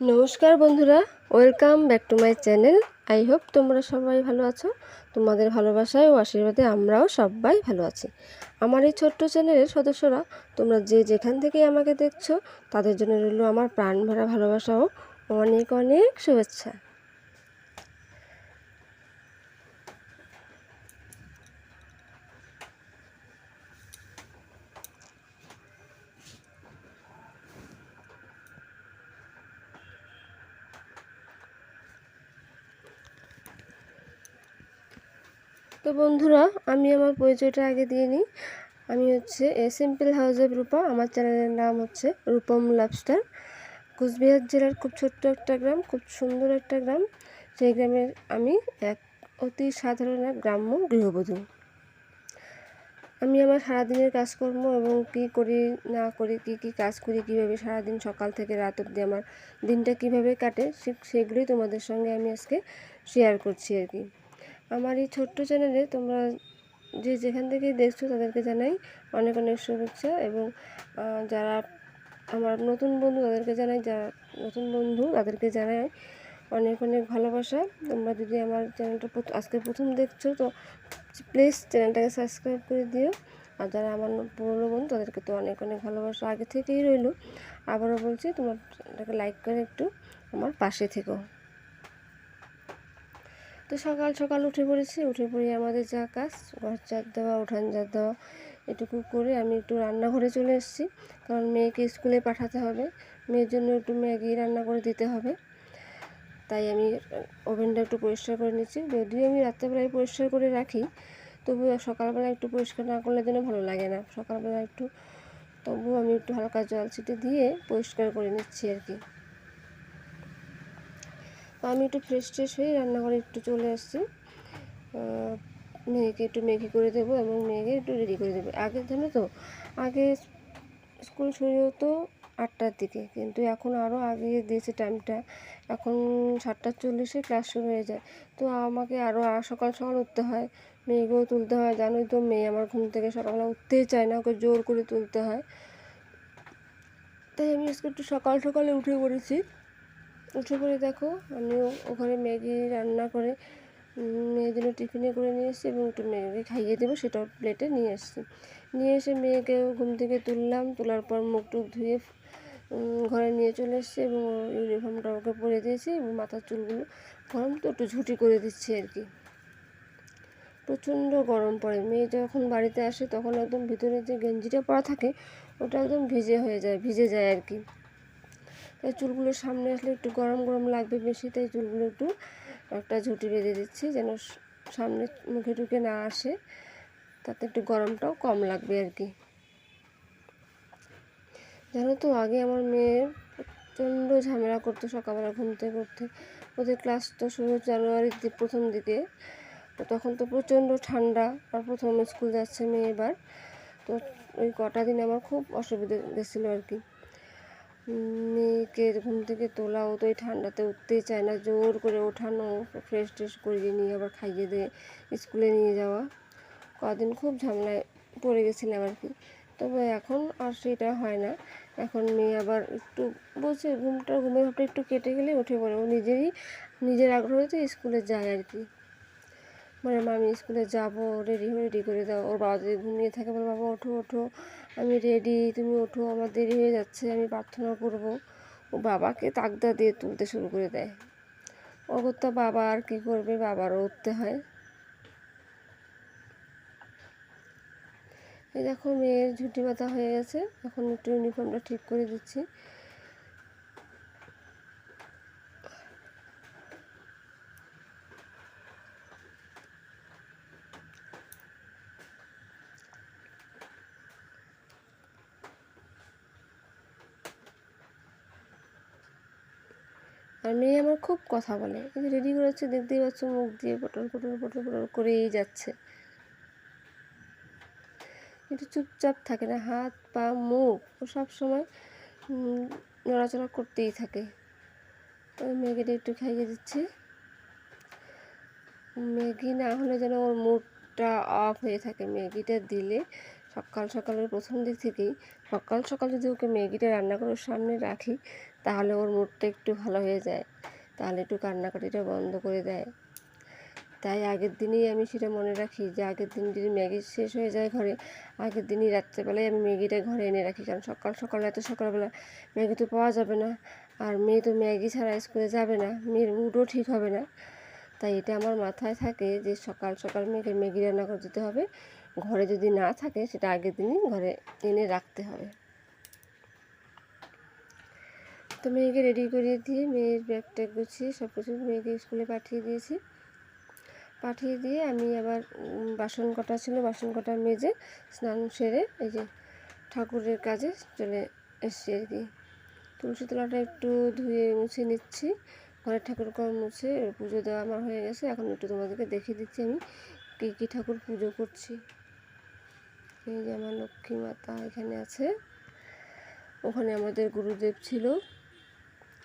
নমস্কার বন্ধুরা, welcome back to my channel. I hope তোমরা সবাই ভালো আছো। তোমাদের ভালোবাসায় ও আশীর্বাদে আমরাও সবাই ভালো আছি। আমার এই ছোট্ট চ্যানেলের সদস্যরা, তোমরা যে যেখান থেকে আমাকে দেখছ, তাদের জন্য রইল আমার প্রাণ ভরা ভালোবাসাও অনেক অনেক শুভেচ্ছা। তো বন্ধুরা, আমি আমার পরিচয়টা আগে দিয়ে নিই। আমি হচ্ছে a simple house of Rupa, আমার চ্যানেলের নাম হচ্ছে রূপম লাভস্টার কুচবিহার জেলার খুব ছোট্ট একটা গ্রাম, খুব সুন্দর একটা গ্রাম। সেই গ্রামের আমি এক অতি সাধারণ এক গ্রাম্য গৃহবধূ। আমি আমার সারাদিনের কাজকর্ম এবং কী করি, না করি, কী কী কাজ করি, কীভাবে সারাদিন সকাল থেকে রাত অবধি আমার দিনটা কীভাবে কাটে সেগুলোই তোমাদের সঙ্গে আমি আজকে শেয়ার করছি আর কি। আমার এই ছোট্ট চ্যানেলে তোমরা যে যেখান থেকেই দেখছ তাদেরকে জানাই অনেক অনেক শুভেচ্ছা এবং যারা আমার নতুন বন্ধু তাদেরকে জানাই, যারা নতুন বন্ধু তাদেরকে জানাই অনেক অনেক ভালোবাসা। তোমরা যদি আমার চ্যানেলটা আজকে প্রথম দেখছ তো প্লিজ চ্যানেলটাকে সাবস্ক্রাইব করে দিও। আর যারা আমার পুরনো বন্ধু তাদেরকে তো অনেক অনেক ভালোবাসা আগে থেকেই রইল। আবারও বলছি, তোমার এটাকে লাইক করে একটু আমার পাশে থেকো। তো সকাল সকাল উঠে পড়েছি, উঠে পড়ে আমাদের যা কাজ, ঘর চার দেওয়া, উঠান চার দেওয়া, এটুকু করে আমি একটু রান্নাঘরে চলে এসেছি। কারণ মেয়েকে স্কুলে পাঠাতে হবে, মেয়ের জন্য একটু ম্যাগি রান্না করে দিতে হবে। তাই আমি ওভেনটা একটু পরিষ্কার করে নিচ্ছি। যদিও আমি রাত্রেবেলায় পরিষ্কার করে রাখি তবু সকালবেলা একটু পরিষ্কার না করলে যেন ভালো লাগে না। সকালবেলা একটু তবু আমি একটু হালকা জল ছিটে দিয়ে পরিষ্কার করে নিচ্ছি আর কি। আমি একটু ফ্রেশ ট্রেশ হয়ে রান্নাঘরে একটু চলে আসছি। মেয়েকে একটু ম্যাগি করে দেবো এবং মেয়েকে একটু রেডি করে দেবো। আগে জানো তো, আগে স্কুল শুরু হতো আটটার দিকে, কিন্তু এখন আরও আগে দিয়েছে টাইমটা এখন সাতটা চল্লিশে ক্লাস শুরু হয়ে যায়। তো আমাকে আরও সকাল সকাল উঠতে হয়, মেয়েকেও তুলতে হয়। জানোই তো, মেয়ে আমার ঘুম থেকে সকালবেলা উঠতেই চায় না, ওকে জোর করে তুলতে হয়। তাই আমি আজকে একটু সকাল সকালে উঠে পড়েছি। উঠে পড়ে দেখো, আমিও ওখানে ম্যাগি রান্না করে জন্য টিফিনে করে নিয়ে এসেছি এবং একটু মেয়েকে খাইয়ে দেবো সেটাও প্লেটে নিয়ে এসেছি। নিয়ে এসে মেয়েকে ঘুম থেকে তুললাম, তোলার পর মুখ টুক ধুয়ে ঘরে নিয়ে চলে এসেছি এবং ইউনিফর্মটা ওকে পরে দিয়েছি এবং মাথার চুলগুলো গরম তো একটু ঝুটি করে দিচ্ছি আর কি। প্রচণ্ড গরম পড়ে। মেয়ে যখন বাড়িতে আসে তখন একদম ভিতরে যে গেঞ্জিটা পরা থাকে, ওটা একদম ভিজে হয়ে যায়, ভিজে যায় আর কি। তাই চুলগুলো সামনে আসলে একটু গরম গরম লাগবে বেশি, তাই চুলগুলো একটু একটা ঝুঁটি বেঁধে দিচ্ছি যেন সামনে মুখে ঢুকে না আসে। তাতে একটু গরমটাও কম লাগবে আর কি। জানো তো, আগে আমার মেয়ে প্রচণ্ড ঝামেলা করতো সকালবেলা ঘুমতে করতে ওদের ক্লাস তো শুরু জানুয়ারির প্রথম দিকে। তো তখন তো প্রচণ্ড ঠান্ডা, আর প্রথম স্কুল যাচ্ছে মেয়ে এবার। তো ওই কটা দিন আমার খুব অসুবিধে গেছিল আর কি। মেয়েকে ঘুম থেকে তোলা ও তো এই ঠান্ডাতে উঠতেই চায় না। জোর করে ওঠানো ফ্রেশ ট্রেশ করিয়ে নিয়ে আবার খাইয়ে দিয়ে স্কুলে নিয়ে যাওয়া। কদিন খুব ঝামেলায় পড়ে গেছিলাম আর কি। তবে এখন আর সেটা হয় না। এখন মেয়ে আবার একটু বলছে, ঘুমটা, ঘুমের ভাবটা একটু কেটে গেলে উঠে পড়ে। ও নিজেরই, নিজের আগ্রহতে স্কুলে যায় আর কি। মানে মামি, স্কুলে যাব রেডি হয়ে রেডি করে দাও। ওর বাবা যদি ঘুমিয়ে থাকে, বলে, বাবা, ওঠো ওঠো। আমি রেডি তুমি ওঠো আমার দেরি হয়ে যাচ্ছে, আমি প্রার্থনা করব। ও বাবাকে তাকদা দিয়ে তুলতে শুরু করে দেয়। অগত্যা বাবা আর কী করবে? বাবারও উঠতে হয়। এই দেখো, মেয়ের ঝুটি মাথা হয়ে গেছে। এখন একটু ইউনিফর্মটা ঠিক করে দিচ্ছি। আর মেয়ে আমার খুব কথা বলে। যে রেডি করেছে দেখতেই পাচ্ছ মুখ দিয়ে পটল পটল পটল পটল করেই যাচ্ছে। একটু চুপচাপ থাকে না, হাত, পা, মুখ, ও সব সময় নড়াচড়া করতেই থাকে। ওই ম্যাগিটা একটু খাইয়ে দিচ্ছি। ম্যাগি না হলে যেন ওর মুডটা অফ হয়ে থাকে। ম্যাগিটা দিলে সকাল সকালের প্রথম দিক থেকেই, সকাল সকাল যদি ওকে ম্যাগিটা রান্না করে ওর সামনে রাখি, তাহলে ওর মুডটা একটু ভালো হয়ে যায়। তাহলে একটু কান্নাকাটিটা বন্ধ করে দেয়। তাই আগের দিনেই আমি সেটা মনে রাখি যে, আগের দিন যদি ম্যাগি শেষ হয়ে যায় ঘরে, আগের দিনই রাত্রেবেলায় আমি ম্যাগিটা ঘরে এনে রাখি। কারণ সকাল সকাল, এত সকালবেলা ম্যাগি তো পাওয়া যাবে না। আর মেয়ে তো ম্যাগি ছাড়া স্কুলে যাবে না, মেয়ের মুডও ঠিক হবে না। তাই এটা আমার মাথায় থাকে যে, সকাল সকাল মেয়েকে ম্যাগি রান্না করে দিতে হবে। ঘরে যদি না থাকে, সেটা আগের দিনই ঘরে এনে রাখতে হবে। তো মেয়েকে রেডি করিয়ে দিয়ে মেয়ের ব্যাগ ট্যাগ গুছিয়ে সব কিছু মেয়েকে স্কুলে পাঠিয়ে দিয়েছি। পাঠিয়ে দিয়ে আমি আবার বাসন কটা ছিল, বাসন কটা মেজে স্নান সেরে এই যে ঠাকুরের কাজে চলে এসছি আর কি। তুলসী তলাটা একটু ধুয়ে মুছে নিচ্ছি। ঘরের ঠাকুর কম মুছে পুজো দেওয়া আমার হয়ে গেছে। এখন একটু তোমাদেরকে দেখিয়ে দিচ্ছি আমি কী কী ঠাকুর পুজো করছি। এই যে আমার লক্ষ্মী মাতা এখানে আছে। ওখানে আমাদের গুরুদেব ছিল,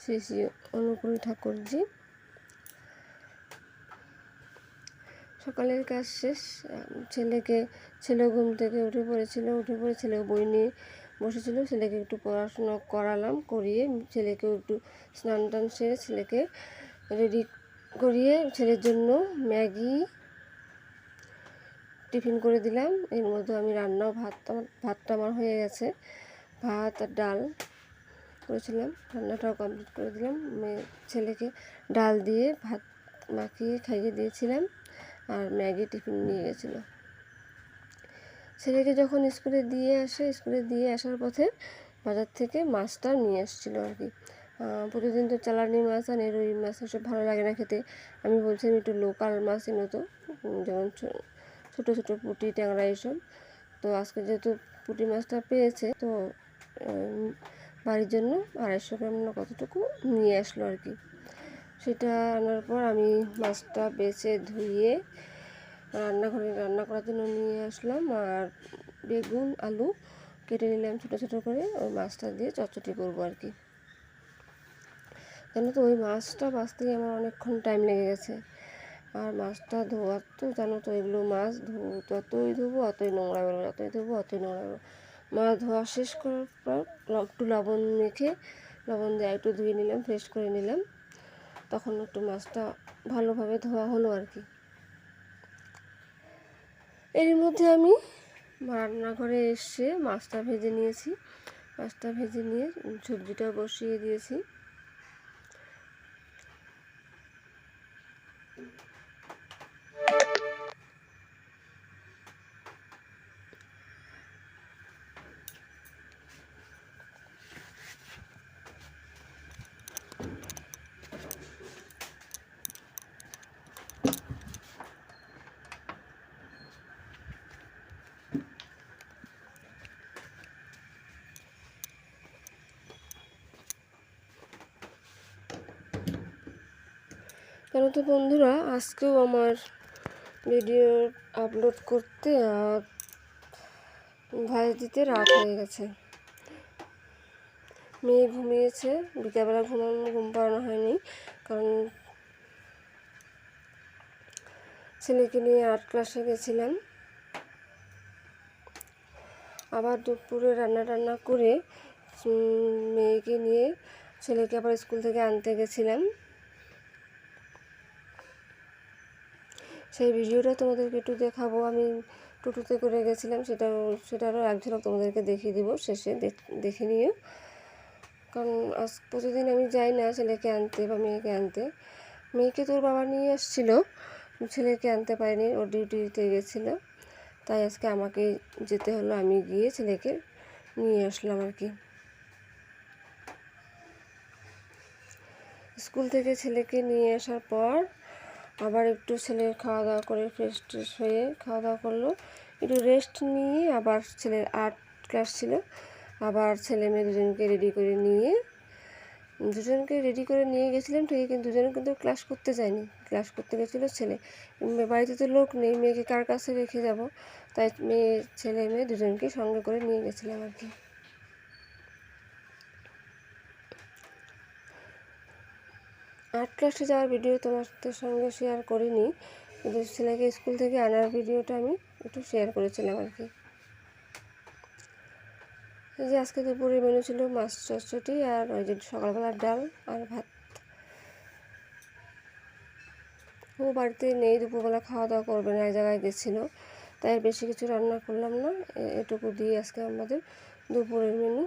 শ্রী শ্রী অনুকূল ঠাকুরজি। সকালের কাজ শেষ ছেলেকে, ছেলে ঘুম থেকে উঠে পড়েছিল, উঠে পড়ে ছেলে বই নিয়ে বসেছিল, ছেলেকে একটু পড়াশোনা করালাম, করিয়ে ছেলেকে একটু স্নান টান সেরে ছেলেকে রেডি করিয়ে ছেলের জন্য ম্যাগি টিফিন করে দিলাম। এর মধ্যে আমি রান্নাও ভাত আমার ভাতটা আমার হয়ে গেছে। ভাত আর ডাল করেছিলাম। রান্নাটাও কমপ্লিট করে দিলাম। মেয়ে, ছেলেকে ডাল দিয়ে ভাত মাখিয়ে খাইয়ে দিয়েছিলাম আর ম্যাগি টিফিন নিয়ে গেছিল। ছেলেকে যখন স্কুলে দিয়ে আসে, স্কুলে দিয়ে আসার পথে বাজার থেকে মাছটা নিয়ে এসেছিল আর কি। প্রতিদিন তো চালানি মাছ আনে রুই মাছ ভালো লাগে না খেতে। আমি বলছিলাম, একটু লোকাল মাছ এনো তো যেমন ছোটো ছোটো পুঁটি, ট্যাংরা এইসব তো আজকে যেহেতু পুঁটি মাছটা পেয়েছে, তো বাড়ির জন্য আড়াইশো গ্রাম না কতটুকু নিয়ে আসলো আর কি। সেটা আনার পর আমি মাছটা বেছে ধুয়ে রান্নাঘরে রান্না করার জন্য নিয়ে আসলাম আর বেগুন, আলু কেটে নিলাম ছোটো ছোটো করে। ওই মাছটা দিয়ে চচ্চড়ি করব আর কি। জানো তো, ওই মাছটা বাঁচতেই আমার অনেকক্ষণ টাইম লেগে গেছে। আর মাছটা ধোয়ার তো জানো তো এগুলো মাছ যতই ধোবো অতই নোংরা বেরোবে যতই ধোবো অতই নোংরা বেরোবে মাছ ধোয়া শেষ করার পর একটু লবণ মেখে, লবণ দিয়ে একটু ধুয়ে নিলাম ফ্রেশ করে নিলাম। তখন একটু মাছটা ভালোভাবে ধোয়া হলো আর কি। এর মধ্যে আমি রান্নাঘরে এসে মাছটা ভেজে নিয়েছি। মাছটা ভেজে নিয়ে সবজিটা বসিয়ে দিয়েছি। তো বন্ধুরা, আজকেও আমার ভিডিও আপলোড করতে আর দিতে রাত হয়ে গেছে। মেয়ে ঘুমিয়েছে, বিকালবেলা ঘুমানো, ঘুম পাড়ানো হয়নি, কারণ ছেলেকে নিয়ে আর্ট ক্লাসে গেছিলাম। আবার দুপুরে রান্না টান্না করে মেয়েকে নিয়ে ছেলেকে আবার স্কুল থেকে আনতে গেছিলাম। সেই ভিডিওটা তোমাদেরকে একটু দেখাবো। আমি টোটোতে করে গেছিলাম সেটাও সেটারও এক ঝলক তোমাদেরকে দেখিয়ে দিব, শেষে দেখ- নিও। কারণ আজ প্রতিদিন আমি যাই না ছেলেকে আনতে বা মেয়েকে আনতে। মেয়েকে তোর বাবা নিয়ে এসেছিল ছেলেকে আনতে পারিনি ওর ডিউটিতে গেছিল। তাই আজকে আমাকে যেতে হলো, আমি গিয়ে ছেলেকে নিয়ে আসলাম আর কি। স্কুল থেকে ছেলেকে নিয়ে আসার পর আবার একটু ছেলের খাওয়া দাওয়া করে ফ্রেশ ট্রেশ হয়ে খাওয়া দাওয়া করল। একটু রেস্ট নিয়ে আবার ছেলের আর্ট ক্লাস ছিল। আবার ছেলে মেয়ে দুজনকে রেডি করে নিয়ে, দুজনকে রেডি করে নিয়ে গেছিলাম। ঠিকই কিন্তু দুজনে কিন্তু ক্লাস করতে যায়নি। ক্লাস করতে গেছিল ছেলে। বাড়িতে তো লোক নেই। মেয়েকে কার কাছে রেখে যাব? তাই মেয়ে, ছেলে, মেয়ে দুজনকে সঙ্গে করে নিয়ে গেছিলাম আর কি। আর্ট ক্লাসে যাওয়ার ভিডিও তোমাদের সঙ্গে শেয়ার করিনি, কিন্তু ছেলেকে স্কুল থেকে আনার ভিডিওটা আমি একটু শেয়ার করেছিলাম আর কি। এই যে আজকে দুপুরে মেনু ছিল মাছ চচ্চটি আর ওই যে সকালবেলার ডাল আর ভাত। ও বাড়িতে নেই, দুপুরবেলা খাওয়া দাওয়া করবে না, এক জায়গায় গেছিল, তাই বেশি কিছু রান্না করলাম না। এটুকু দিয়ে আজকে আমাদের দুপুরের মেনু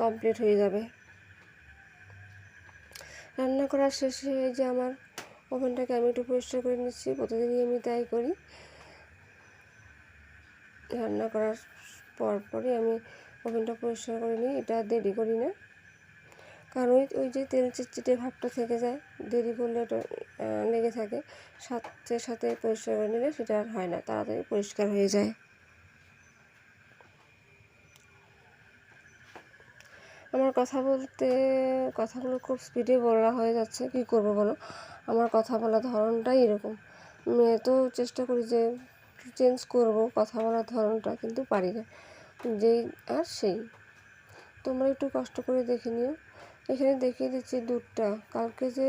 কমপ্লিট হয়ে যাবে। রান্না করার শেষে যে আমার ওভেনটাকে আমি একটু পরিষ্কার করে নিচ্ছি। প্রতিদিনই আমি তাই করি। রান্না করার পর পরই আমি ওভেনটা পরিষ্কার করে নিই। এটা দেরি করি না। কারণ ওই ওই যে তেল চিটচিটে ভাবটা থেকে যায়, দেরি করলে ওটা লেগে থাকে। সাথে সাথে পরিষ্কার করে নিলে সেটা আর হয় না, তাড়াতাড়ি পরিষ্কার হয়ে যায়। আমার কথা বলতে কথাগুলো খুব স্পিডে বলা হয়ে যাচ্ছে। কি করব বলো? আমার কথা বলার ধরনটাই এরকম। এত চেষ্টা করি যে চেঞ্জ করব কথা বলার ধরনটা, কিন্তু পারি না। যেই আর সেই। তোমরা একটু কষ্ট করে দেখে নিও। এখানে দেখিয়ে দিচ্ছি দুধটা। কালকে যে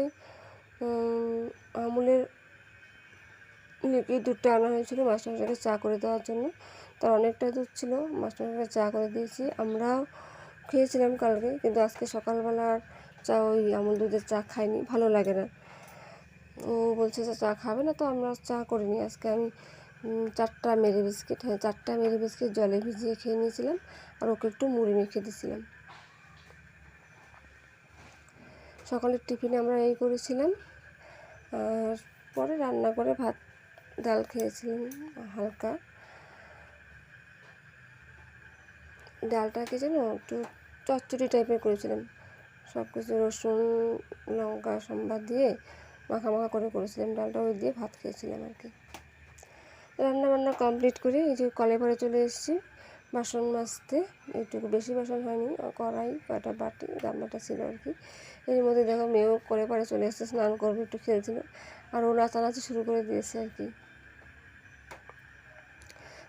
আমুলের লিকুইড দুধটা আনা হয়েছিল মাস্টারমশাইকে চা করে দেওয়ার জন্য। তার অনেকটা দুধ ছিল। মাস্টারমশাইকে চা করে দিয়েছি। আমরাও খেয়েছিলাম কালকে, কিন্তু আজকে সকালবেলা আর চা ওই আমুল দুধের চা খাইনি, ভালো লাগে না। ও বলছে যে চা খাবে না তো, আমরা চা করিনি। আজকে আমি চারটা মেরি বিস্কিট হ্যাঁ চারটা মেরি বিস্কিট জলে ভিজিয়ে খেয়ে নিয়েছিলাম, আর ওকে একটু মুড়ি মেখে দিয়েছিলাম। সকালের টিফিনে আমরা এই করেছিলাম, আর পরে রান্না করে ভাত, ডাল খেয়েছিলাম, হালকা। ডালটাকে যেন একটু চচ্চড়ি টাইপের করেছিলাম সব কিছু রসুন, লঙ্কা, সম্বাদ দিয়ে মাখা মাখা করে করেছিলাম ডালটা ওই দিয়ে ভাত খেয়েছিলাম আর কি। রান্না বান্না কমপ্লিট করে এই যে কলে পরে চলে এসেছি। বাসন মাজতে একটু বেশি বাসন হয়নি, কড়াই, কয়টা বাটি রান্নাটা ছিল আর কি। এর মধ্যে দেখো মেয়েও করে পরে চলে এসেছে, স্নান করবে, একটু খেলছিল। আর ও নাচানাচি শুরু করে দিয়েছে আর কি।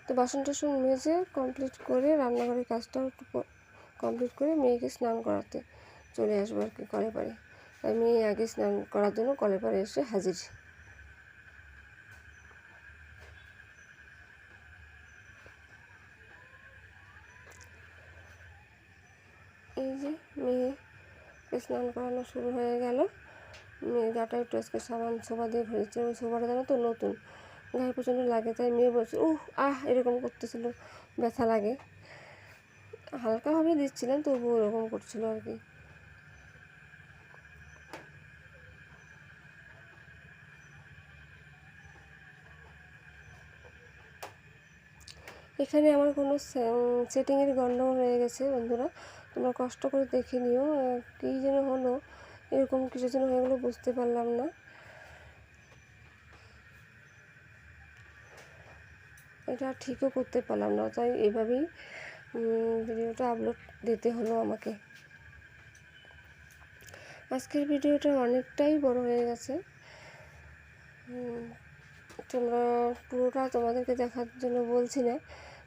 তো বাসন টাসন মেজে কমপ্লিট করে রান্নাঘরের কাজটাও একটু কমপ্লিট করে মেয়েকে স্নান করাতে চলে আসব আর কি কলে পারে তাই মেয়ে আগে স্নান করার জন্য কলে পারে এসে হাজির। এই যে মেয়ে স্নান করানো শুরু হয়ে গেল। মেয়ে গাটা একটু আজকে সাবান সোবা দিয়ে ভরেছে ওই সোবাটা জানো তো নতুন। গায়ে প্রচণ্ড লাগে, তাই মেয়ে বলছে, উহ, আহ, এরকম করতেছিল, ব্যথা লাগে। হালকাভাবে দিচ্ছিলাম তবুও ওরকম করছিল আর কি। এখানে আমার কোনো সেটিংয়ের গন্ডগোল হয়ে গেছে, বন্ধুরা। তোমরা কষ্ট করে দেখে নিও কী যেন হলো, এরকম কিছু যেন হয়ে গেলো বুঝতে পারলাম না। এটা ঠিকও করতে পারলাম না, তাই এভাবেই ভিডিওটা আপলোড দিতে হলো আমাকে। আজকের ভিডিওটা অনেকটাই বড় হয়ে গেছে। তোমরা পুরোটা তোমাদেরকে দেখার জন্য বলছি না।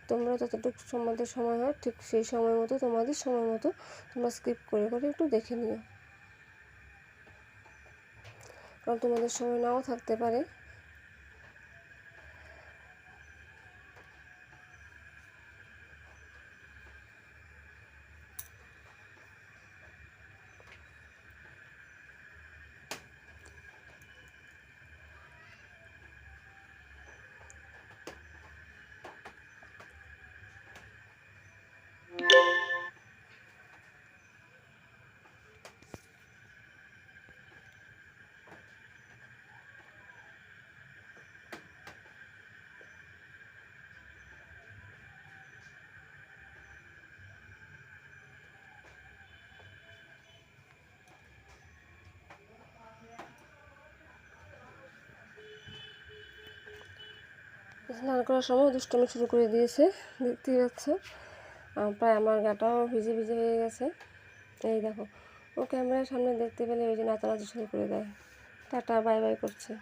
তোমরা যতটুকু তোমাদের সময় হয়, ঠিক সেই সময় মতো, তোমাদের সময় মতো তোমরা স্কিপ করে করে একটু দেখে নিও। কারণ তোমাদের সময় নাও থাকতে পারে। স্নান করার সময় দুষ্টমি শুরু করে দিয়েছে, দেখতেই পাচ্ছ। প্রায় আমার গাটাও ভিজে ভিজে হয়ে গেছে। এই দেখো, ও ক্যামেরার সামনে দেখতে পেলে ওই যে নাচানাচি শুরু করে দেয়। টাটা, বাই বাই করছে।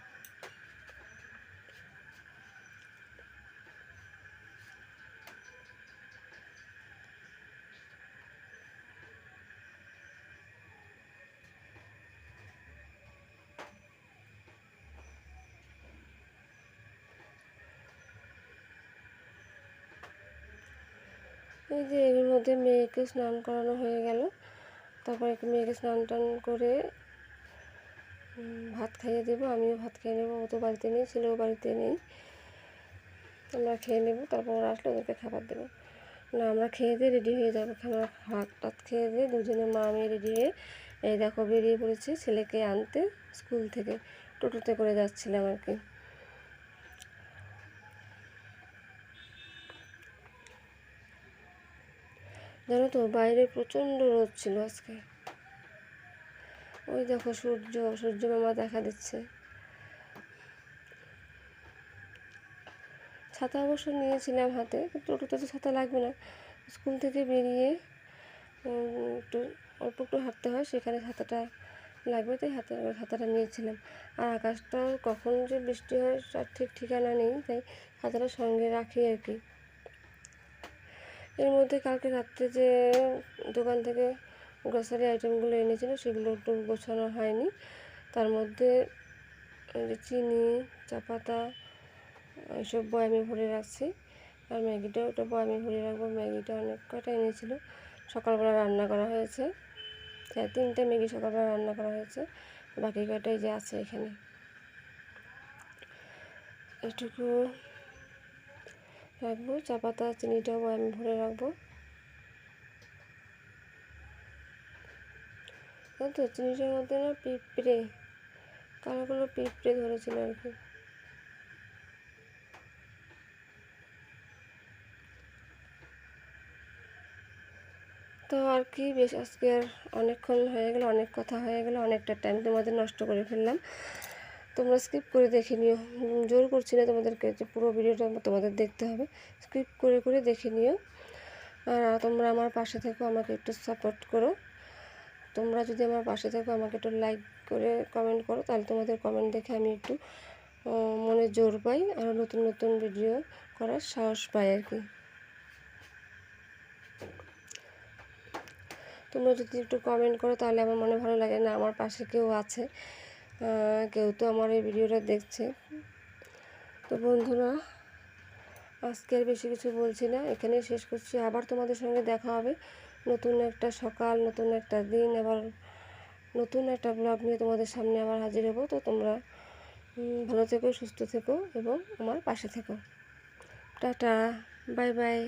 এই যে এর মধ্যে মেয়েকে স্নান করানো হয়ে গেল। তারপরে মেয়েকে স্নান টান করে ভাত খাইয়ে দেবো। আমিও ভাত খেয়ে নেব। ও তো বাড়িতে নেই, ছেলেও বাড়িতে নেই। আমরা খেয়ে নেব, তারপর ওরা আসলে ওদেরকে খাবার দেবো। না, আমরা খেয়ে দিয়ে রেডি হয়ে যাব। আমরা ভাত টাত খেয়ে দিয়ে দুজনে, মা, আমি রেডি হয়ে, এই দেখো বেরিয়ে পড়েছি ছেলেকে আনতে স্কুল থেকে। টোটোতে করে যাচ্ছিলাম আর কি। জানো তো, বাইরে প্রচণ্ড রোদ ছিল আজকে। ওই দেখো সূর্য সূর্য মামা দেখা দিচ্ছে। ছাতা অবশ্য নিয়েছিলাম হাতে, কিন্তু টোটোতে তো ছাতা লাগবে না। স্কুল থেকে বেরিয়ে একটু অল্প একটু হাঁটতে হয়, সেখানে ছাতাটা লাগবে, তাই হাতে, ছাতাটা নিয়েছিলাম। আর আকাশটা কখন যে বৃষ্টি হয়, তার ঠিক ঠিকানা নেই, তাই ছাতাটা সঙ্গে রাখি আর কি। এর মধ্যে কালকে রাত্রে যে দোকান থেকে গ্রসারি আইটেমগুলো এনেছিল, সেগুলো একটু গোছানো হয়নি। তার মধ্যে চিনি চা পাতা এইসব বয়ামে ভরে রাখছি। আর ম্যাগিটাও, ওটা বয়ামে ভরে রাখব। ম্যাগিটা অনেক কটা এনেছিল। সকালবেলা রান্না করা হয়েছে। হ্যাঁ তিনটে ম্যাগি সকালবেলা রান্না করা হয়েছে। বাকি কটাই যে আছে এখানে। এটুকু রাখব, চা পাতা, চিনিটাও আমি ভরে রাখব। তো চিনিটার মধ্যে না পিঁপড়ে কালো কালো পিঁপড়ে ধরেছিল আর কি। তো আর কি, বেশ আজকে আর অনেকক্ষণ হয়ে গেল, অনেক কথা হয়ে গেল, অনেকটা টাইম তোমাদের নষ্ট করে ফেললাম। তোমরা স্কিপ করে দেখে নিও। জোর করছি না তোমাদেরকে যে পুরো ভিডিওটা তোমাদের দেখতে হবে। স্কিপ করে করে দেখে নিও। আর তোমরা আমার পাশে থেকো, আমাকে একটু সাপোর্ট করো। তোমরা যদি আমার পাশে থাকো, আমাকে একটু লাইক করে কমেন্ট করো, তাহলে তোমাদের কমেন্ট দেখে আমি একটু মনে জোর পাই আর নতুন নতুন ভিডিও করার সাহস পাই আর কি। তোমরা যদি একটু কমেন্ট করো, তাহলে আমার মনে ভালো লাগে না, আমার পাশে কেউ আছে। কেউ তো আমার এই ভিডিওটা দেখছে। তো বন্ধুরা, আজকে আর বেশি কিছু বলছি না। এখানে শেষ করছি। আবার তোমাদের সঙ্গে দেখা হবে। নতুন একটা সকাল, নতুন একটা দিন, আবার নতুন একটা ব্লগ নিয়ে তোমাদের সামনে আবার হাজির হব। তো তোমরা ভালো থেকো, সুস্থ থেকো এবং আমার পাশে থেকো। Tata, bye bye.